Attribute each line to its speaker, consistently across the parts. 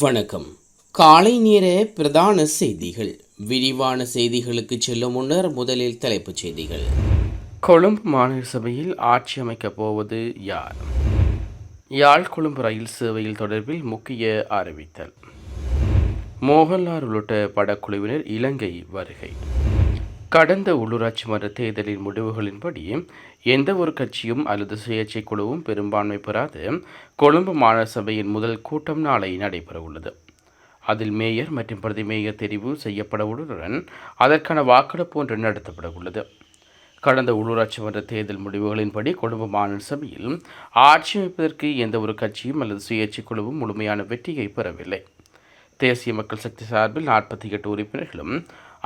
Speaker 1: வணக்கம் காலை நேர பிரதான செய்திகள் விரிவான செய்திகளுக்கு செல்லும் முன்னர் முதலில் தலைப்புச் செய்திகள்
Speaker 2: கொழும்பு மாநில சபையில் ஆட்சி அமைக்கப் போவது யார் யாழ் கொழும்பு ரயில் சேவையில் தொடர்பில் முக்கிய அறிவித்தல் மோகன்லால் உள்ளிட்ட படக்குழுவினர் இலங்கை வருகை கடந்த உள்ளூராட்சி மன்ற தேர்தலின் முடிவுகளின்படி எந்த ஒரு கட்சியும் அல்லது சுயேட்சை குழுவும் பெரும்பான்மை பெறாது கொழும்பு மாநகர சபையின் முதல் கூட்டம் நாளை நடைபெறவுள்ளது அதில் மேயர் மற்றும் பிரதி மேயர் தெரிவு செய்யப்படவுடன் அதற்கான வாக்கெடுப்பு ஒன்று நடத்தப்படவுள்ளது கடந்த உள்ளூராட்சி மன்ற தேர்தல் முடிவுகளின்படி கொழும்பு மாநில சபையில் ஆட்சி அமைப்பதற்கு எந்த ஒரு கட்சியும் அல்லது சுயேட்சை குழுவும் முழுமையான வெற்றியை பெறவில்லை தேசிய மக்கள் சக்தி சார்பில் நாற்பத்தி எட்டு உறுப்பினர்களும்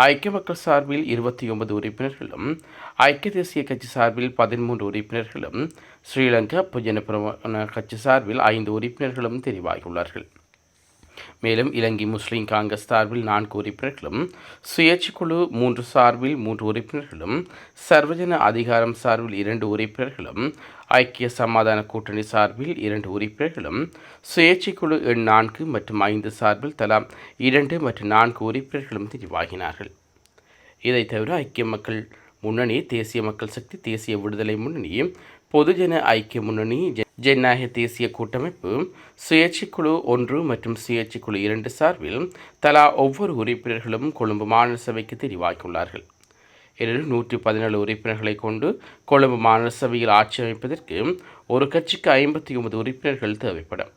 Speaker 2: ஐக்கிய மக்கள் சார்பில் இருபத்தி ஒன்பது உறுப்பினர்களும் ஐக்கிய தேசிய கட்சி சார்பில் பதிமூன்று உறுப்பினர்களும் ஸ்ரீலங்கா பொதுஜன கட்சி சார்பில் ஐந்து உறுப்பினர்களும் தெரிவாகியுள்ளார்கள் மேலும் இலங்கை முஸ்லீம் காங்கிரஸ் சார்பில் நான்கு உறுப்பினர்களும் சுயேட்சை குழு மூன்று சார்பில் மூன்று உறுப்பினர்களும் சர்வஜன அதிகாரம் சார்பில் இரண்டு உறுப்பினர்களும் ஐக்கிய சமாதான கூட்டணி சார்பில் இரண்டு உறுப்பினர்களும் சுயேட்சை குழு எண் நான்கு மற்றும் ஐந்து சார்பில் தலா இரண்டு மற்றும் நான்கு உறுப்பினர்களும் தெரிவாகினார்கள் இதைத் தவிர ஐக்கிய மக்கள் முன்னணி தேசிய மக்கள் சக்தி தேசிய விடுதலை முன்னணி பொதுஜன ஐக்கிய முன்னணி ஜனநாயக தேசிய கூட்டமைப்பு சுயேட்சைக்குழு ஒன்று மற்றும் சுயேட்சை குழு இரண்டு சார்பில் தலா ஒவ்வொரு உறுப்பினர்களும் கொழும்பு மாநில சபைக்கு தெரிவாக்கியுள்ளார்கள் இதில் நூற்றி பதினேழு உறுப்பினர்களை கொண்டு கொழும்பு மாநில சபையில் ஆட்சி அமைப்பதற்கு ஒரு கட்சிக்கு ஐம்பத்தி ஒன்பது உறுப்பினர்கள் தேவைப்படும்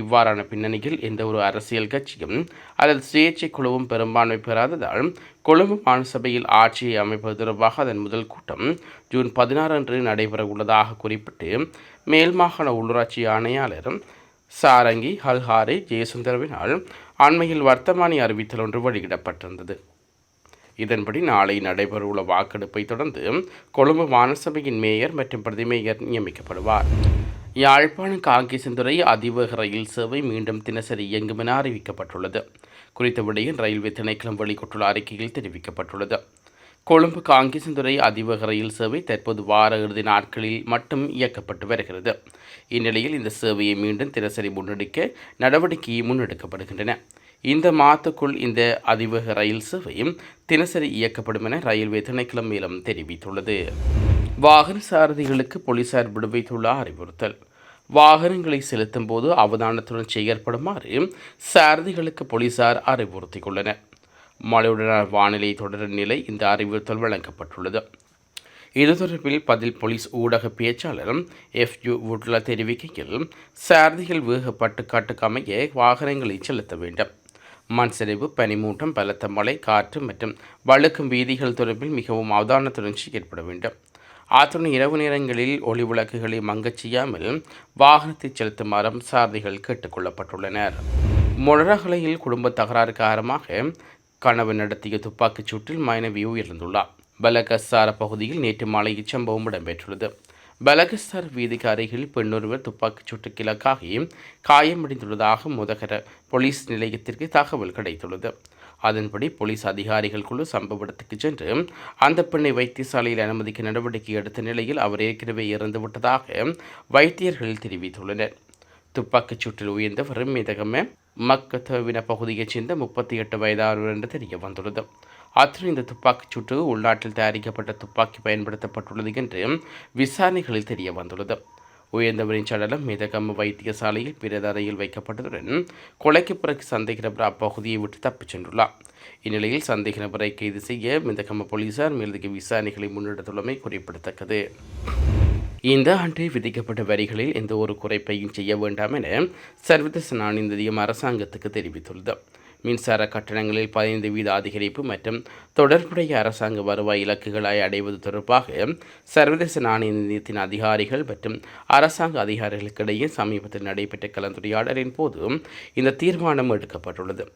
Speaker 2: இவ்வாறான பின்னணியில் எந்த ஒரு அரசியல் கட்சியும் அல்லது சுயேட்சை குழுவும் பெரும்பான்மை பெறாததால் கொழும்பு மாநிலசபையில் ஆட்சியை அமைப்பது தொடர்பாக அதன் முதல் கூட்டம் ஜூன் பதினாறு அன்று நடைபெற உள்ளதாக குறிப்பிட்டு மேல் மாகாண உள்ளூராட்சி ஆணையாளர் சாரங்கி ஹல்ஹாரி ஜெயசுந்தரவினால் அண்மையில் வர்த்தமானி அறிவித்தல் ஒன்று வெளியிடப்பட்டிருந்தது இதன்படி நாளை நடைபெறவுள்ள வாக்கெடுப்பை தொடர்ந்து கொழும்பு மாநிலசபையின் மேயர் மற்றும் பிரதிமேயர் நியமிக்கப்படுவார் யாழ்ப்பாணம் காங்கேசந்துறை அதிவேக ரயில் சேவை மீண்டும் தினசரி இயங்கும் என அறிவிக்கப்பட்டுள்ளது குறித்த விடையில் ரயில்வே திணைக்களம் வெளியிட்டுள்ள அறிக்கையில் தெரிவிக்கப்பட்டுள்ளது கொழும்பு காங்கேசந்துறை அதிவேக ரயில் சேவை தற்போது வார இறுதி நாட்களில் மட்டும் இயக்கப்பட்டு வருகிறது இந்நிலையில் இந்த சேவையை மீண்டும் தினசரி முன்னெடுக்க நடவடிக்கை முன்னெடுக்கப்படுகின்றன இந்த மாதத்துக்குள் இந்த அதிவேக ரயில் சேவையும் தினசரி இயக்கப்படும் என ரயில்வே திணைக்களம் மேலும் தெரிவித்துள்ளது வாகன சாரதிகளுக்கு போலீசார் விடுவித்துள்ள அறிவுறுத்தல் வாகனங்களை செலுத்தும் போது அவதானத்துடன் செயற்படுமாறு சாரதிகளுக்கு போலீசார் அறிவுறுத்தியுள்ளனர் மழையுடனான வானிலை தொடரும் நிலை இந்த அறிவுறுத்தல் வழங்கப்பட்டுள்ளது இது தொடர்பில் பதில் போலீஸ் ஊடக பேச்சாளர் எஃப் யு உட்லா தெரிவிக்கையில் சாரதிகள் வேகப்பட்டு காட்டுக்கமைய வாகனங்களை செலுத்த வேண்டும் மண் சரிவு பனிமூட்டம் பலத்த மழை காற்று மற்றும் வழுக்கும் வீதிகள் தொடர்பில் மிகவும் அவதானத்துடன் ஏற்பட வேண்டும் அத்துடன் இரவு நேரங்களில் ஒளி விளக்குகளை மங்கச் செய்யாமல் வாகனத்தை செலுத்துமாறும் சாரதிகள் கேட்டுக்கொள்ளப்பட்டுள்ளனர் மொழரகலையில் குடும்ப தகராறு காரணமாக கணவன் நடத்திய துப்பாக்கிச் சூட்டில் மனைவி உயிரிழந்துள்ளார் பலகஸ்தார பகுதியில் நேற்று மாலை இச்சம்பவம் இடம்பெற்றுள்ளது பலகஸ்தார் வீதிக்கு அருகில் பெண்ணொருவர் துப்பாக்கிச் சூட்டு கிழக்காகி காயமடைந்துள்ளதாக முதகர போலீஸ் நிலையத்திற்கு தகவல் கிடைத்துள்ளது அதன்படி போலீஸ் அதிகாரிகள் குழு சம்பவ இடத்துக்கு சென்று அந்த பெண்ணை வைத்தியசாலையில் அனுமதிக்க நடவடிக்கை எடுத்த நிலையில் அவர் ஏற்கனவே இறந்துவிட்டதாக வைத்தியர்கள் தெரிவித்துள்ளனர் துப்பாக்கிச் சூட்டில் உயர்ந்தவர் மீதகமே மக்கத்தவின பகுதியைச் சேர்ந்த முப்பத்தி எட்டு வயதானவர் என்று தெரிய வந்துள்ளது அத்துடன் இந்த துப்பாக்கிச் சூட்டு உள்நாட்டில் தயாரிக்கப்பட்ட துப்பாக்கி பயன்படுத்தப்பட்டுள்ளது என்று விசாரணைகளில் தெரிய வந்துள்ளது உயர்ந்தவரின் சடலம் மிதகம் வைத்தியசாலையில் பிரேத வைக்கப்பட்டதுடன் கொலைக்கு பிறகு சந்தேக நபர் அப்பகுதியை விட்டு தப்பிச் சென்றுள்ளார் இந்நிலையில் சந்தேக நபரை கைது செய்ய மிதகம்ம போலீசார் மேலதிக விசாரணைகளை முன்னெடுத்துள்ளமை குறிப்பிடத்தக்கது இந்த ஆண்டு விதிக்கப்பட்ட வரிகளில் எந்த ஒரு குறைப்பையும் செய்ய வேண்டாம் என சர்வதேச நாணய நிதியம் அரசாங்கத்துக்கு தெரிவித்துள்ளது மின்சார கட்டணங்களில் பதினைந்து வீத அதிகரிப்பு மற்றும் தொடர்புடைய அரசாங்க வருவாய் இலக்குகளை அடைவது தொடர்பாக சர்வதேச நாணய நிதியத்தின் அதிகாரிகள் மற்றும் அரசாங்க அதிகாரிகளுக்கிடையே சமீபத்தில் நடைபெற்ற கலந்துரையாடலின் போது இந்த தீர்மானம் எடுக்கப்பட்டுள்ளது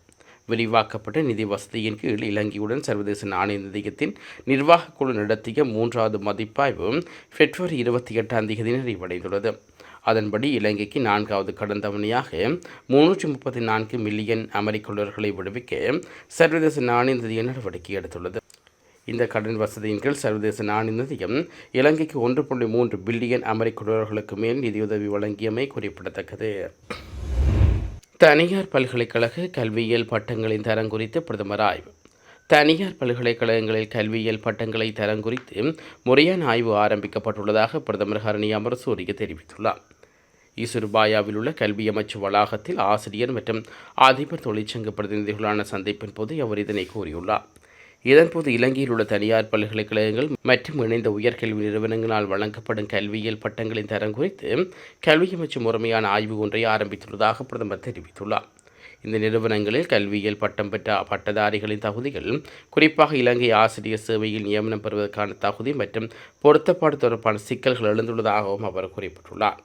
Speaker 2: விரிவாக்கப்பட்ட நிதி வசதியின் கீழ் இலங்கையுடன் சர்வதேச நாணய நிதியத்தின் நிர்வாகக் குழு நடத்திய மூன்றாவது மதிப்பாய்வு பிப்ரவரி இருபத்தி எட்டாம் தேதி நிறைவடைந்துள்ளது அதன்படி இலங்கைக்கு நான்காவது கடன் தவணையாக முன்னூற்றி முப்பத்தி நான்கு மில்லியன் அமெரிக்க டாலர்களை விடுவிக்க சர்வதேச நாணய நிதிய நடவடிக்கை எடுத்துள்ளது இந்த கடன் வசதியின் கீழ் சர்வதேச நாணய நிதியம் இலங்கைக்கு ஒன்று புள்ளி மூன்று பில்லியன் அமெரிக்க டாலர்களுக்கு மேல் நிதியுதவி வழங்கியமை குறிப்பிடத்தக்கது தனியார் பல்கலைக்கழக கல்வியியல் பட்டங்களின் தரம் குறித்து பிரதமர் ஆய்வு தனியார் பல்கலைக்கழகங்களில் கல்வியியல் பட்டங்களை தரம் குறித்து முறையான ஆய்வு ஆரம்பிக்கப்பட்டுள்ளதாக பிரதமர் ஹரணி அமரசூரிய தெரிவித்துள்ளார் ஈசுருபாயாவில் உள்ள கல்வி அமைச்சு வளாகத்தில் ஆசிரியர் மற்றும் அதிபர் தொழிற்சங்க பிரதிநிதிகளான சந்திப்பின் போது அவர் இதனை கூறியுள்ளார் இதன்போது இலங்கையில் உள்ள தனியார் பல்கலைக்கழகங்கள் மற்றும் இணைந்த உயர்கல்வி நிறுவனங்களால் வழங்கப்படும் கல்வியியல் பட்டங்களின் தரம் குறித்து கல்வி அமைச்சு முறைமையான ஆய்வு ஒன்றை ஆரம்பித்துள்ளதாக பிரதமர் தெரிவித்துள்ளார் இந்த நிறுவனங்களில் கல்வியில் பட்டம் பெற்ற பட்டதாரிகளின் தகுதிகள் குறிப்பாக இலங்கை ஆசிரியர் சேவையில் நியமனம் பெறுவதற்கான தகுதி மற்றும் பொருத்தப்பாடு தொடர்பான சிக்கல்கள் எழுந்துள்ளதாகவும் அவர் குறிப்பிட்டுள்ளார்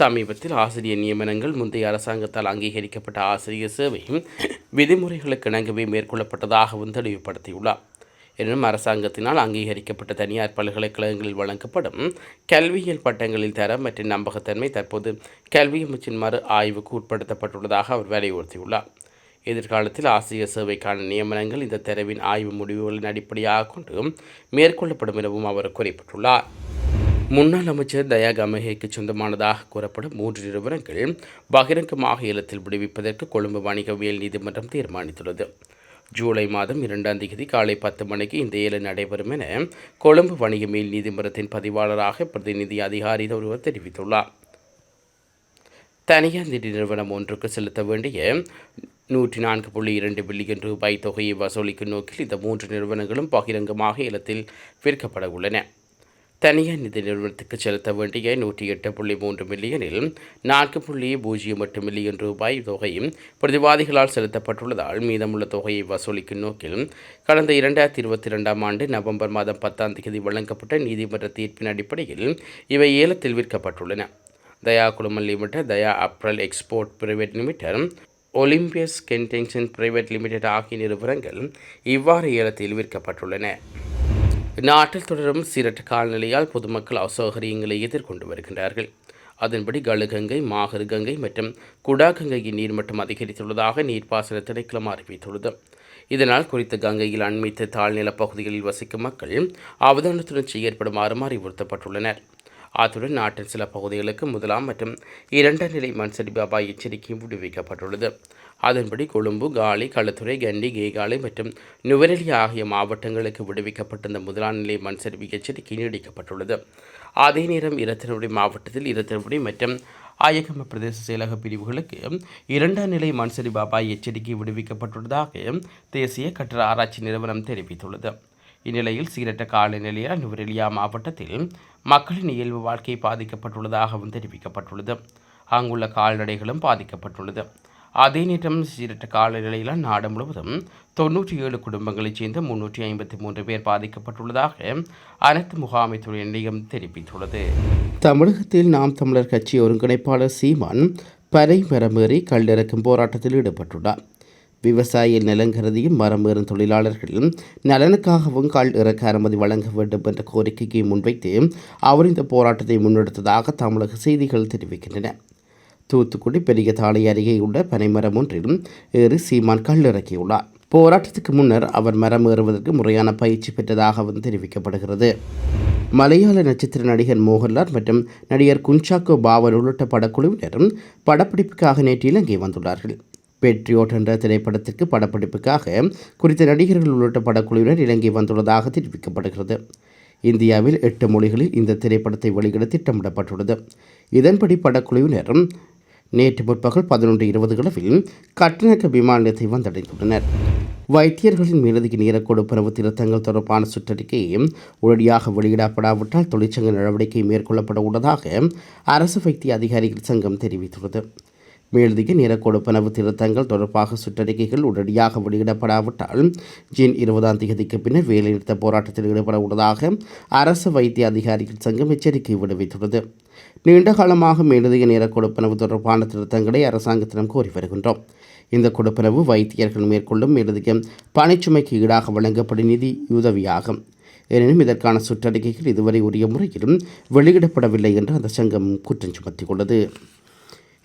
Speaker 2: சமீபத்தில் ஆசிரியர் நியமனங்கள் முந்தைய அரசாங்கத்தால் அங்கீகரிக்கப்பட்ட ஆசிரியர் சேவையும் விதிமுறைகளுக்கு இணங்கவே மேற்கொள்ளப்பட்டதாகவும் தெளிவுபடுத்தியுள்ளார் எனினும் அரசாங்கத்தினால் அங்கீகரிக்கப்பட்ட தனியார் பல்கலைக்கழகங்களில் வழங்கப்படும் கல்வியியல் பட்டங்களில் தரம் மற்றும் நம்பகத்தன்மை தற்போது கல்வி அமைச்சின் மறு ஆய்வுக்கு உட்படுத்தப்பட்டுள்ளதாக அவர் வலியுறுத்தியுள்ளார் எதிர்காலத்தில் ஆசிரியர் சேவைக்கான நியமனங்கள் இந்த தெரவின் ஆய்வு முடிவுகளின் அடிப்படையாக கொண்டு மேற்கொள்ளப்படும் எனவும் அவர் குறிப்பிட்டுள்ளார் முன்னாள் அமைச்சர் தயா கமஹேக்கு சொந்தமானதாக கூறப்படும் மூன்று நிறுவனங்கள் பகிரங்கமாக இல்லத்தில் விடுவிப்பதற்கு கொழும்பு வணிகவியல் நீதிமன்றம் தீர்மானித்துள்ளது ஜூலை மாதம் இரண்டாம் தேதி காலை பத்து மணிக்கு இந்த ஏலம் நடைபெறும் என கொழும்பு வணிக மேல் நீதிமன்றத்தின் பதிவாளராக பிரதிநிதி அதிகாரி ஒருவர் தெரிவித்துள்ளார் தனியார் நிதி நிறுவனம் ஒன்றுக்கு செலுத்த வேண்டிய நூற்றி நான்கு புள்ளி இரண்டு பில்லியன் ரூபாய் தொகையை வசூலிக்கும் நோக்கில் இந்த மூன்று நிறுவனங்களும் பகிரங்கமாக இல்லத்தில் விற்கப்பட உள்ளன தனியார் நிதி நிறுவனத்துக்கு செலுத்த வேண்டிய நூற்றி எட்டு புள்ளி மூன்று மில்லியனில் நான்கு புள்ளி பூஜ்ஜியம் எட்டு மில்லியன் ரூபாய் தொகை பிரதிவாதிகளால் செலுத்தப்பட்டுள்ளதால் மீதமுள்ள தொகையை வசூலிக்கும் நோக்கில் கடந்த இரண்டாயிரத்தி இருபத்தி ரெண்டாம் ஆண்டு நவம்பர் மாதம் பத்தாம் தேதி வழங்கப்பட்ட நீதிமன்ற தீர்ப்பின் அடிப்படையில் இவை ஏலத்தில் விற்கப்பட்டுள்ளன தயா குழுமம் limited Daya apparel export private limited Olympus கென்டென்ஷன் பிரைவேட் லிமிடெட் ஆகிய நிறுவனங்கள் இவ்வாறு ஏலத்தில் விற்கப்பட்டுள்ளன நாட்டில் தொடரும் சீரற்ற காலநிலையால் பொதுமக்கள் அசௌகரியங்களை எதிர்கொண்டு வருகின்றார்கள் அதன்படி கழுகங்கை மாகர் கங்கை மற்றும் குடாகங்கையின் நீர்மட்டம் அதிகரித்துள்ளதாக நீர்ப்பாசன திணைக்களம் அறிவித்துள்ளது இதனால் குறித்த கங்கையில் அண்மித்த தாழ்நிலப் பகுதிகளில் வசிக்கும் மக்கள் அவதானத்துணர்ச்சி ஏற்படுமாறும் அறிவுறுத்தப்பட்டுள்ளனா் அத்துடன் நாட்டின் சில பகுதிகளுக்கு முதலாம் மற்றும் இரண்டாம் நிலை மண்சரி அபாய எச்சரிக்கையும் விடுவிக்கப்பட்டுள்ளது அதன்படி கொழும்பு காலி களுத்துறை கண்டி கேகாலை மற்றும் நுவரெலி ஆகிய மாவட்டங்களுக்கு விடுவிக்கப்பட்டிருந்த முதலாம் நிலை மண் சரிவு எச்சரிக்கை நீடிக்கப்பட்டுள்ளது அதே நேரம் இரத்தினபுரி மாவட்டத்தில் இரத்தினபுரி மற்றும் ஆயகம பிரதேச செயலக பிரிவுகளுக்கு இரண்டாம் நிலை மண்சரி பாபாய் எச்சரிக்கை விடுவிக்கப்பட்டுள்ளதாக தேசிய கட்டிட ஆராய்ச்சி நிறுவனம் தெரிவித்துள்ளது இந்நிலையில் சீரற்ற காலநிலையால் நுவரெலியா மாவட்டத்தில் மக்களின் இயல்பு வாழ்க்கை பாதிக்கப்பட்டுள்ளதாகவும் தெரிவிக்கப்பட்டுள்ளது அங்குள்ள கால்நடைகளும் பாதிக்கப்பட்டுள்ளது அதே நேரம் சீரற்ற காலநிலையில் நாடு முழுவதும் தொன்னூற்றி ஏழு குடும்பங்களைச் சேர்ந்த முன்னூற்றி ஐம்பத்தி மூன்று பேர் பாதிக்கப்பட்டுள்ளதாக அனைத்து முகாமைத்துறை நிலையம் தெரிவித்துள்ளது தமிழகத்தில் நாம் தமிழர் கட்சி ஒருங்கிணைப்பாளர் சீமான் பனை மரமேறி கல்லிறக்கும் போராட்டத்தில் ஈடுபட்டுள்ளார் விவசாய மரம் மரமேறும் தொழிலாளர்களின் நலனுக்காகவும் கால் இறக்க அனுமதி வழங்க வேண்டும் என்ற கோரிக்கையை முன்வைத்து அவர் இந்த போராட்டத்தை முன்னெடுத்ததாக தமிழக செய்திகள் தெரிவிக்கின்றன தூத்துக்குடி பெரிய தாளை உள்ள பனைமரம் ஒன்றிலும் ஏறு சீமான் இறக்கியுள்ளார் போராட்டத்துக்கு முன்னர் அவர் மரம் ஏறுவதற்கு முறையான பயிற்சி பெற்றதாகவும் தெரிவிக்கப்படுகிறது மலையாள நட்சத்திர நடிகர் மோகன்லால் மற்றும் நடிகர் குஞ்சாக்கோ பாவர் உள்ளிட்ட படக்குழுவினரும் படப்பிடிப்புக்காக நேற்று இலங்கை வந்துள்ளார்கள் பேட்ரியோட் என்ற திரைப்படத்திற்கு படப்பிடிப்புக்காக குறித்த நடிகர்கள் உள்ளிட்ட படக்குழுவினர் இலங்கை வந்துள்ளதாக தெரிவிக்கப்படுகிறது இந்தியாவில் எட்டு மொழிகளில் இந்த திரைப்படத்தை வெளியிட திட்டமிடப்பட்டுள்ளது இதன்படி படக்குழுவினர் நேற்று முற்பகல் பதினொன்று இருபது அளவில் கட்டணக்க விமானத்தை வந்தடைந்துள்ளனர் வைத்தியர்களின் மேலதிக நேரக்கோடு பரவு திருத்தங்கள் தொடர்பான சுற்றறிக்கையும் உடனடியாக வெளியிடப்படாவிட்டால் தொழிற்சங்க நடவடிக்கை மேற்கொள்ளப்பட உள்ளதாக அரசு வைத்திய அதிகாரிகள் சங்கம் தெரிவித்துள்ளது மேலதிக கொடுப்பனவு திருத்தங்கள் தொடர்பாக சுற்றறிக்கைகள் உடனடியாக வெளியிடப்படாவிட்டால் ஜூன் இருபதாம் தேதிக்கு பின்னர் வேலைநிறுத்த போராட்டத்தில் ஈடுபட உள்ளதாக அரசு வைத்திய அதிகாரிகள் சங்கம் எச்சரிக்கை விடுவித்துள்ளது நீண்ட காலமாக மேலதிக நேர கொடுப்பனவு தொடர்பான திருத்தங்களை அரசாங்கத்திடம் கோரி வருகின்றோம் இந்த கொடுப்பனவு வைத்தியர்கள் மேற்கொள்ளும் மேலதிக பணிச்சுமைக்கு ஈடாக வழங்கப்படும் நிதி உதவியாகும் எனினும் இதற்கான சுற்றறிக்கைகள் இதுவரை உரிய முறையிலும் வெளியிடப்படவில்லை என்று அந்த சங்கம் குற்றம் சுமத்தியுள்ளது